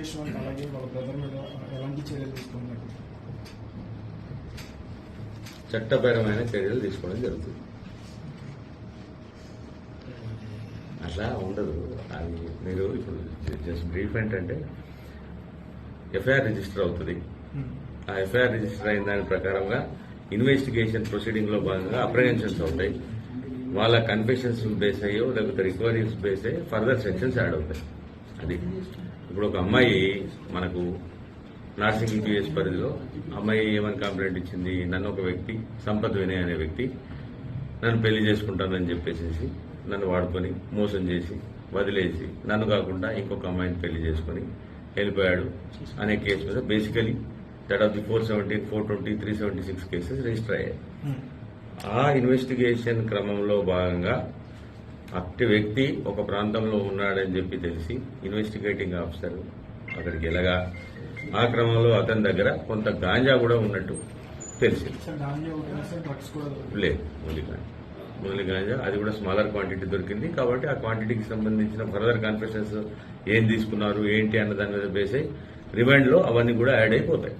యశ్వంత్ అలాగే వాళ్ళ బ్రదర్ మీద ఎలాంటి చర్యలు తీసుకున్నారు చట్టపరమైన చర్యలు తీసుకోవడం జరుగుతుంది. అట్లా ఉండదు. అది మీరు ఇప్పుడు జస్ట్ బ్రీఫ్ ఏంటంటే ఎఫ్ఐఆర్ రిజిస్టర్ అవుతుంది. ఆ ఎఫ్ఐఆర్ రిజిస్టర్ అయిన దాని ప్రకారంగా ఇన్వెస్టిగేషన్ ప్రొసీడింగ్లో భాగంగా అప్రహెన్షన్స్ అవుతాయి. వాళ్ళ కన్ఫెషన్స్ బేస్ అయ్యో లేకపోతే రిక్వైరీస్ బేస్ అయ్యి ఫర్దర్ సెక్షన్స్ యాడ్ అవుతాయి. అది. ఇప్పుడు ఒక అమ్మాయి మనకు నార్సింగ్ టీఎస్ పరిధిలో అమ్మాయి ఏమని కంప్లైంట్ ఇచ్చింది? నన్ను ఒక వ్యక్తి సంపత్ వినయ్ అనే వ్యక్తి నన్ను పెళ్ళి చేసుకుంటానని చెప్పేసి నన్ను వాడుకొని మోసం చేసి వదిలేసి నన్ను కాకుండా ఇంకొక అమ్మాయిని పెళ్ళి చేసుకొని వెళ్ళిపోయాడు అనే కేసు మీద basically that of the four seventeen four twenty three seventy six cases register అయ్యాయి. ఆ ఇన్వెస్టిగేషన్ క్రమంలో భాగంగా అట్టి వ్యక్తి ఒక ప్రాంతంలో ఉన్నాడని చెప్పి తెలిసి ఇన్వెస్టిగేటింగ్ ఆఫీసర్ అక్కడికి వెళ్ళగా ఆ క్రమంలో అతని దగ్గర కొంత గాంజా కూడా ఉన్నట్టు తెలిసింది. లేదు ఓన్లీ గాంజా. ఓన్లీ గాంజా. అది కూడా స్మాలర్ క్వాంటిటీ దొరికింది కాబట్టి ఆ క్వాంటిటీకి సంబంధించిన ఫర్దర్ కాన్ఫరెన్సెస్ ఏం తీసుకున్నారు ఏంటి అన్న దాని మీద బేస్ అయ్యి రిమాండ్లో అవన్నీ కూడా యాడ్ అయిపోతాయి.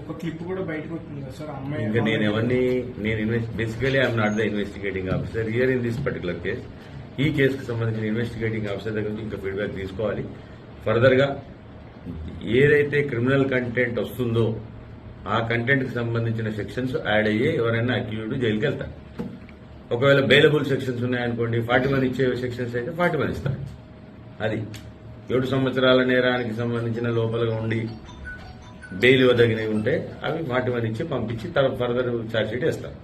ఒక క్లిప్ కూడా బయటకు వచ్చింది కదా సార్ అమ్మాయి ఇంకా నేను ఎవరిని నేను basically I'm not the investigating officer here in this particular case ఈ కేసుకు సంబంధించిన ఇన్వెస్టిగేటింగ్ ఆఫీసర్ దగ్గర నుంచి ఇంకా ఫీడ్బ్యాక్ తీసుకోవాలి. ఫర్దర్గా ఏదైతే క్రిమినల్ కంటెంట్ వస్తుందో ఆ కంటెంట్కి సంబంధించిన సెక్షన్స్ యాడ్ అయ్యి ఎవరైనా అక్యూజ్డ్ జైలుకి వెళ్తారు. ఒకవేళ బెయిలబుల్ సెక్షన్స్ ఉన్నాయనుకోండి ఫార్టీ వన్ ఇచ్చే సెక్షన్స్ అయితే ఫార్టీ వన్ ఇస్తారు. అది. ఏడు సంవత్సరాల నేరానికి సంబంధించిన లోపలగా ఉండి బెయిల్ ఇవ్వదగినవి ఉంటే అవి ఫార్టీ వన్ ఇచ్చి పంపించి తర్వాత ఫర్దర్ ఛార్జ్ షీట్ వేస్తారు.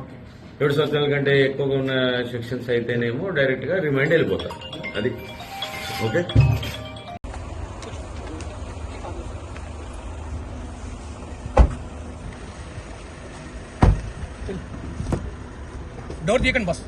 ఓకే. ఏడు సంవత్సరాల కంటే ఎక్కువగా ఉన్న సెక్షన్స్ అయితేనేమో డైరెక్ట్గా రిమైండ్ వెళ్ళిపోతారు. అది. ఓకే? Door తీయకండి bus